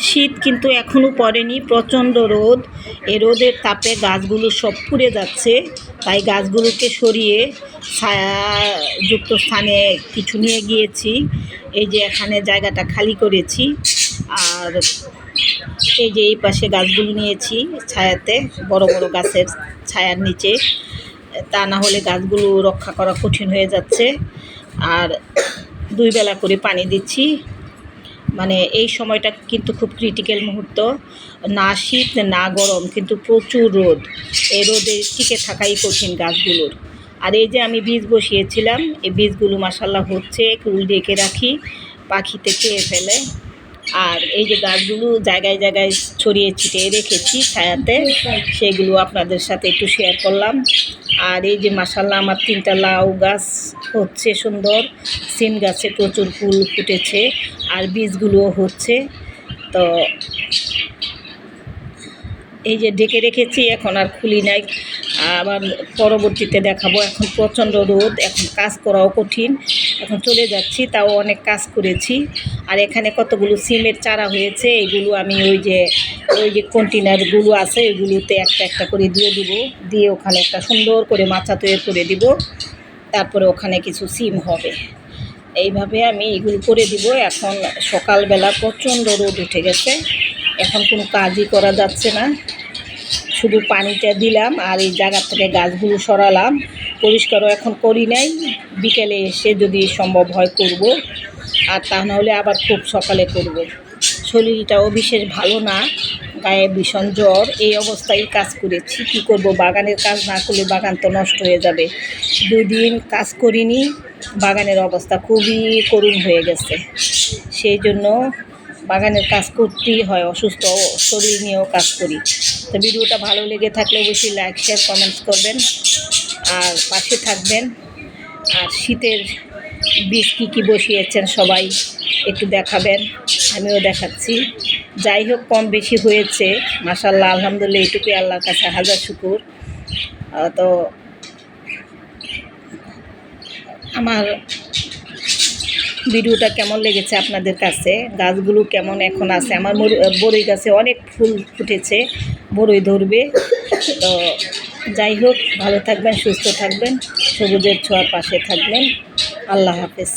শীত কিন্তু এখনও পড়েনি, প্রচণ্ড রোদ। এ রোদের তাপে গাছগুলো সব পুড়ে যাচ্ছে। তাই গাছগুলোকে সরিয়ে ছায়াযুক্ত স্থানে কিছু নিয়ে গিয়েছি। এই যে এখানে জায়গাটা খালি করেছি। আর এই যে এই পাশে গাছগুলো নিয়েছি ছায়াতে, বড় বড় গাছের ছায়ার নিচে। তা না হলে গাছগুলো রক্ষা করা কঠিন হয়ে যাচ্ছে। আর দুই বেলা করে পানি দিচ্ছি। মানে এই সময়টা কিন্তু খুব ক্রিটিক্যাল মুহূর্ত। না শীত, না গরম, কিন্তু প্রচুর রোদ। এই রোদে টিকে থাকাই কঠিন গাছগুলোর। আর এই যে আমি বীজ বসিয়েছিলাম, এই বীজগুলো মাসাল্লাহ হচ্ছে, কুল ডেকে রাখি, পাখিতে খেয়ে ফেলে। আর এই যে গাছগুলো জায়গায় জায়গায় ছড়িয়ে ছিটিয়ে রেখেছি ছায়াতে, সেগুলো আপনাদের সাথে একটু শেয়ার করলাম। আর এই যে মাসাল্লাহ আমার তিনটা লাউ গাছ হচ্ছে সুন্দর, সিম গাছে প্রচুর ফুল ফুটেছে আর বীজগুলোও হচ্ছে। তো এই যে ডেকে রেখেছি, এখন আর খুলি নাই। আবার পরবর্তীতে দেখাবো, এখন প্রচণ্ড রোদ, এখন কাজ করাও কঠিন, এখন চলে যাচ্ছি, তাও অনেক কাজ করেছি। আর এখানে কতগুলো সিমের চারা হয়েছে, এগুলো আমি ওই যে ওই যে কন্টেনারগুলো আছে, এগুলোতে একটা একটা করে দিয়ে দিব, দিয়ে ওখানে একটা সুন্দর করে মাচা তৈরি করে দিব, তারপরে ওখানে কিছু সিম হবে। এইভাবে আমি এগুলো করে দিব, এখন সকালবেলা প্রচণ্ড রোদ উঠে গেছে, এখন কোনো কাজই করা যাচ্ছে না। শুধু পানিটা দিলাম আর এই জায়গার থেকে গাছগুলো সরালাম। পরিষ্কারও এখন করি নাই। বিকেলে এসে যদি সম্ভব হয় করব। আর তা নাহলে আবার খুব সকালে করব। শরীরটাও বিশেষ ভালো না। গায়ে ভীষণ জ্বর। এই অবস্থায় কাজ করেছি। কি করব? বাগানের কাজ না করলে বাগান তো নষ্ট হয়ে যাবে। দুই দিন কাজ করিনি। বাগানের অবস্থা খুবই করুণ হয়ে গেছে। সেই জন্য বাগানের কাজ করতেই হয়, অসুস্থ শরীর নিয়েও কাজ করি। তো ভিডিওটা ভালো লেগে থাকলে অবশ্যই লাইক শেয়ার কমেন্টস করবেন। আর পাশে থাকবেন। আর শীতের বীজ কী কী বসিয়েছেন সবাই একটু দেখাবেন। আমিও দেখাচ্ছি। যাই হোক, কম বেশি হয়েছে। মাসাল্লাহ আলহামদুলিল্লাহ এটুকুই আল্লাহর কাছে হাজার শুকুর। তো আমার ভিডিওটা কেমন লেগেছে আপনাদের কাছে? গাছগুলো কেমন এখন আছে? আমার মরু- বরই গাছে অনেক ফুল ফুটেছে বরই ধরবে। তো যাই হোক, ভালো থাকবেন, সুস্থ থাকবেন, সবুজের ছোঁয়ার পাশে থাকবেন। আল্লাহ হাফেজ।